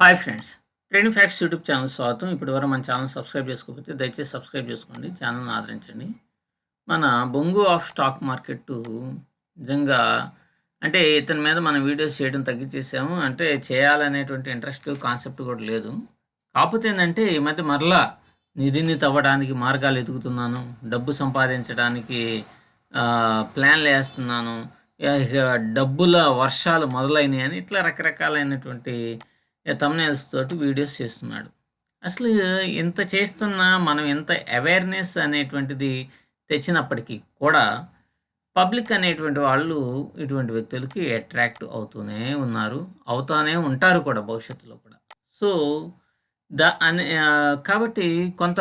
Hi friends. Trading facts YouTube channel స్వాగతం. ఇప్పటి వరకు మన ఛానల్ సబ్స్క్రైబ్ చేసుకోకపోతే దయచేసి సబ్స్క్రైబ్ చేసుకోండి ఛానల్ని ఆదరించండి. మన బొంగు ఆఫ్ స్టాక్ మార్కెట్ నిజంగా అంటే ఇతని మీద మనం వీడియోస్ చేయడం తగ్గించేసాము. అంటే చేయాలనేటువంటి ఇంట్రెస్ట్ కాన్సెప్ట్ కూడా లేదు. కాకపోతే ఏంటంటే ఈ మధ్య మరలా నిధిని తవ్వడానికి మార్గాలు ఎదుగుతున్నాను. డబ్బు సంపాదించడానికి ప్లాన్లు వేస్తున్నాను. ఇక డబ్బుల వర్షాలు మొదలైనవి అని ఇట్లా రకరకాలైనటువంటి తమ్నేల్స్ తోటి వీడియోస్ చేస్తున్నాడు. అసలు ఇంత చేస్తున్నా మనం ఎంత అవేర్నెస్ అనేటువంటిది తెచ్చినప్పటికీ కూడా పబ్లిక్ అనేటువంటి వాళ్ళు ఇటువంటి వ్యక్తులకి అట్రాక్ట్ అవుతూనే ఉన్నారు అవుతానే ఉంటారు కూడా భవిష్యత్తులో కూడా. సో దా అనే కాబట్టి కొంత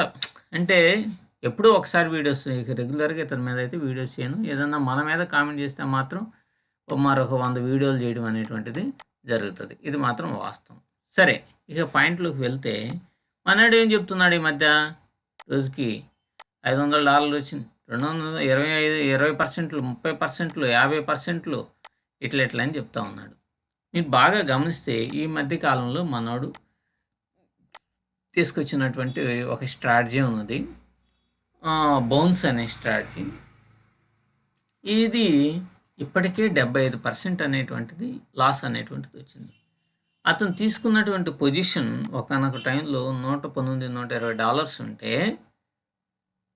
అంటే ఎప్పుడూ ఒకసారి వీడియోస్ రెగ్యులర్గా ఇతని మీద అయితే వీడియోస్ చేయను. ఏదన్నా మన మీద కామెంట్ చేస్తే మాత్రం మరొక వంద వీడియోలు చేయడం అనేటువంటిది జరుగుతుంది. ఇది మాత్రం వాస్తవం. సరే ఇక పాయింట్లోకి వెళ్తే మనడు ఏం చెప్తున్నాడు ఈ మధ్య? రోజుకి ఐదు వందల డాలర్లు వచ్చింది. రెండు వందల ఇరవై ఐదు ఇరవై పర్సెంట్లు ముప్పై పర్సెంట్లు యాభై పర్సెంట్లు ఇట్లా ఇట్లా అని చెప్తా ఉన్నాడు. మీరు బాగా గమనిస్తే ఈ మధ్య కాలంలో మనోడు తీసుకొచ్చినటువంటి ఒక స్ట్రాటజీ ఉన్నది. బౌన్స్ అనే స్ట్రాటజీ. ఇది ఇప్పటికే డెబ్బై ఐదు పర్సెంట్ అనేటువంటిది లాస్ అనేటువంటిది వచ్చింది. అతను తీసుకున్నటువంటి పొజిషన్ ఒకనొక టైంలో నూట పంతొమ్మిది నూట ఇరవై డాలర్స్ ఉంటే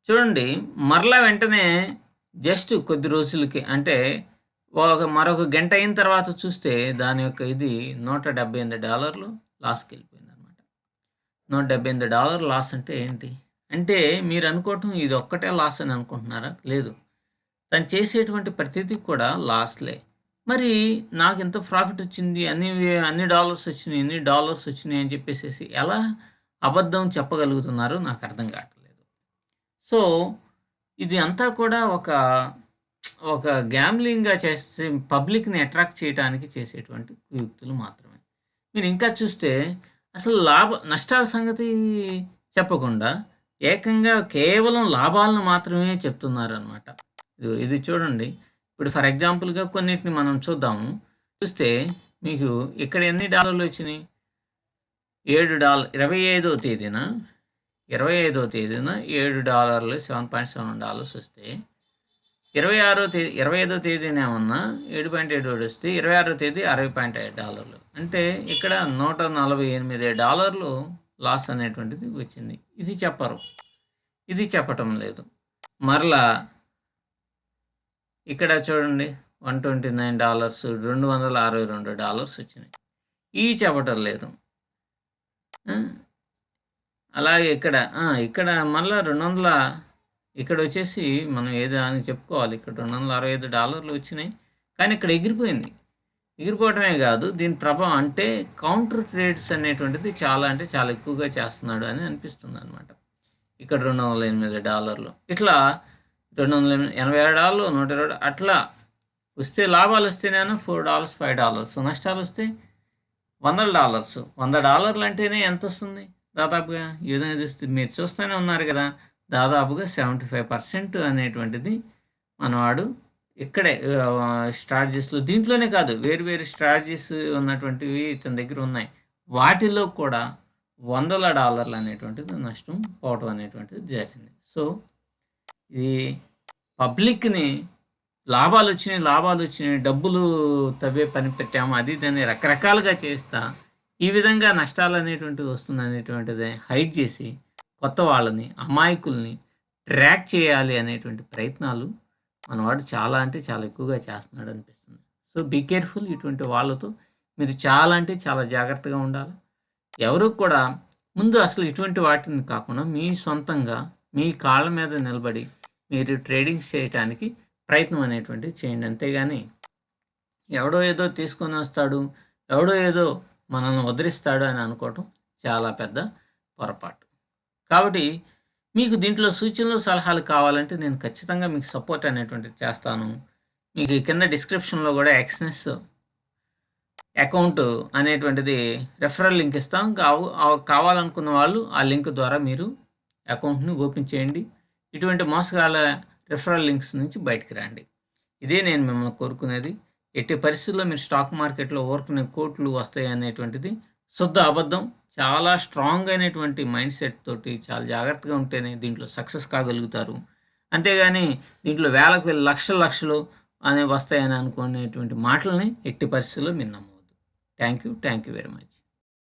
చూడండి మరలా వెంటనే జస్ట్ కొద్ది రోజులకి అంటే ఒక మరొక గంట అయిన తర్వాత చూస్తే దాని యొక్క ఇది నూట డెబ్బై ఎనిమిది డాలర్లు లాస్కి వెళ్ళిపోయింది అనమాట నూట డెబ్బై ఎనిమిది డాలర్ లాస్ అంటే ఏంటి? అంటే మీరు అనుకోవటం ఇది ఒక్కటే లాస్ అని అనుకుంటున్నారా? లేదు. తను చేసేటువంటి ప్రతిదీ కూడా లాస్లే. మరి నాకు ఎంత ప్రాఫిట్ వచ్చింది? అన్ని అన్ని డాలర్స్ వచ్చినాయి ఎన్ని డాలర్స్ వచ్చినాయి అని చెప్పేసి ఎలా అబద్ధం చెప్పగలుగుతున్నారో? నాకు అర్థం కావట్లేదు. సో ఇది అంతా కూడా ఒక ఒక గ్యామ్లింగ్గా చేసే పబ్లిక్ని అట్రాక్ట్ చేయడానికి చేసేటువంటి కుయుక్తులు మాత్రమే. మీరు ఇంకా చూస్తే అసలు లాభ నష్టాల సంగతి చెప్పకుండా ఏకంగా కేవలం లాభాలను మాత్రమే చెప్తున్నారు అనమాట ఇది చూడండి. ఇప్పుడు ఫర్ ఎగ్జాంపుల్గా కొన్నిటిని మనం చూద్దాము. చూస్తే మీకు ఇక్కడ ఎన్ని డాలర్లు వచ్చినాయి? ఏడు డాలర్ ఇరవై ఐదో తేదీన ఇరవై ఐదో తేదీన ఏడు డాలర్లు సెవెన్ పాయింట్ సెవెన్ డాలర్స్ వస్తే ఇరవై ఆరో తేదీ ఇరవై ఐదో తేదీన ఏమన్నా ఏడు పాయింట్ ఏడు ఒకటి వస్తే ఇరవై ఆరో తేదీ అరవై పాయింట్ ఐదు డాలర్లు. అంటే ఇక్కడ నూట నలభై ఎనిమిది డాలర్లు లాస్ అనేటువంటిది వచ్చింది. ఇది చెప్పరు. ఇది చెప్పటం లేదు. మరలా ఇక్కడ చూడండి వన్ ట్వంటీ నైన్ డాలర్స్ రెండు వందల అరవై రెండు డాలర్స్ వచ్చినాయి. ఈ చెప్పటం లేదు. అలాగే ఇక్కడ ఇక్కడ మళ్ళీ రెండు వందల ఇక్కడ వచ్చేసి మనం ఏదో అని చెప్పుకోవాలి. ఇక్కడ రెండు వందల అరవై ఐదు డాలర్లు వచ్చినాయి. కానీ ఇక్కడ ఎగిరిపోయింది. ఎగిరిపోవటమే కాదు దీని ప్రభావం అంటే కౌంటర్ ట్రేడ్స్ అనేటువంటిది చాలా అంటే చాలా ఎక్కువగా చేస్తున్నాడు అని అనిపిస్తుంది అనమాట ఇక్కడ రెండు వందల ఎనిమిది డాలర్లు. ఇట్లా రెండు వందల ఎనభై ఏడు డాలర్లు నూట ఇరవై అట్లా వస్తే లాభాలు వస్తేనేమో ఫోర్ డాలర్స్ ఫైవ్ డాలర్స్ నష్టాలు వస్తే వందల డాలర్స్. వంద డాలర్లు అంటేనే ఎంత వస్తుంది? దాదాపుగా ఈ విధంగా చూస్తే మీరు చూస్తూనే ఉన్నారు కదా దాదాపుగా సెవెంటీ ఫైవ్ పర్సెంట్ అనేటువంటిది మనవాడు ఇక్కడే స్ట్రాటజీస్లో దీంట్లోనే కాదు వేరు వేరు స్ట్రాటజీస్ ఉన్నటువంటివి ఇతని దగ్గర ఉన్నాయి. వాటిలో కూడా వందల డాలర్లు అనేటువంటిది నష్టం పోవటం అనేటువంటిది జరిగింది. సో ఇది పబ్లిక్ని లాభాలు వచ్చినాయి లాభాలు వచ్చినాయి డబ్బులు తవ్వే పని పెట్టాము అది దాన్ని రకరకాలుగా చేస్తా ఈ విధంగా నష్టాలు అనేటువంటివి వస్తుంది అనేటువంటిది హైడ్ చేసి కొత్త వాళ్ళని అమాయకుల్ని ట్రాక్ చేయాలి అనేటువంటి ప్రయత్నాలు మనవాడు చాలా అంటే చాలా ఎక్కువగా చేస్తున్నాడు అనిపిస్తుంది. సో బీ కేర్ఫుల్ ఇటువంటి వాళ్ళతో మీరు చాలా అంటే చాలా జాగ్రత్తగా ఉండాలి. ఎవరు కూడా ముందు అసలు ఇటువంటి వాటిని కాకుండా మీ సొంతంగా మీ కాళ్ళ మీద నిలబడి మీరు ట్రేడింగ్ చేయటానికి ప్రయత్నం అనేటువంటిది చేయండి. అంతేగాని ఎవడో ఏదో తీసుకొని వస్తాడు ఎవడో ఏదో మనల్ని వదిలిస్తాడు అని అనుకోవటం చాలా పెద్ద పొరపాటు. కాబట్టి మీకు దీంట్లో సూచనలు సలహాలు కావాలంటే నేను ఖచ్చితంగా మీకు సపోర్ట్ అనేటువంటిది చేస్తాను. మీకు కింద డిస్క్రిప్షన్లో కూడా ఎక్స్నెస్ అకౌంట్ అనేటువంటిది రెఫరల్ లింక్ ఇస్తాం. కావాలనుకున్న వాళ్ళు ఆ లింక్ ద్వారా మీరు అకౌంట్ని ఓపెన్ చేయండి. ఇటువంటి మోసగాల రిఫరల్ లింక్స్ నుంచి బయటికి రండి. ఇదే నేను మిమ్మల్ని కోరుకునేది. ఎట్టి పరిస్థితుల్లో మీరు స్టాక్ మార్కెట్లో ఓర్కునే కోట్లు వస్తాయి అనేటువంటిది శుద్ధ అబద్ధం. చాలా స్ట్రాంగ్ అయినటువంటి మైండ్ సెట్ తోటి చాలా జాగ్రత్తగా ఉంటేనే దీంట్లో సక్సెస్ కాగలుగుతారు. అంతేగాని దీంట్లో వేలకు వేల లక్షల లక్షలు అనే వస్తాయని అనుకునేటువంటి మాటల్ని ఎట్టి పరిస్థితుల్లో మీరు నమ్మవద్దు. Thank you thank you very much